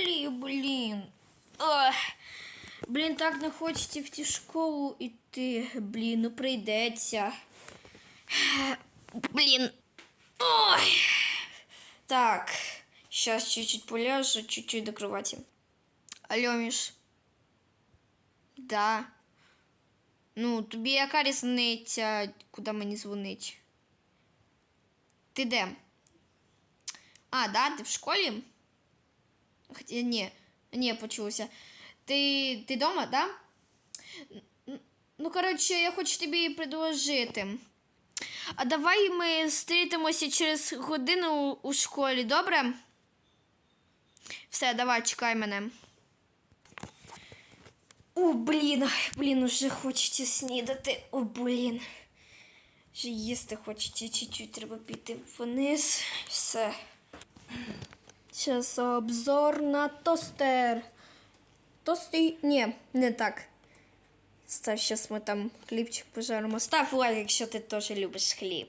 школі, блін. Ох. Блін, так не хочеться в ті школу іти. Блін, ну прийдеться. Блін. Ой. Так. Сейчас чуть-чуть поляжу, чуть-чуть до кровати. Алло, Міш. Да. Ну, тобі яка різниця, куди мені дзвонить? Ти де? А, да, ти в школі? Ні, ні, почулося. Ти, ти дома, да? Ну, коротше, я хочу тобі предложити. А давай ми зустрітимося через годину у школі, добре? Все, давай, чекай мене. О, блін, блін, уже хочеться снідати. О, блін. Вже їсти хочеться чуть-чуть, треба піти вниз. Все. Зараз обзор на тостер. Тости. Не, не так. Ставь, сейчас мы там хлебчик пожарим. Ставь лайк, если ты тоже любишь хліб.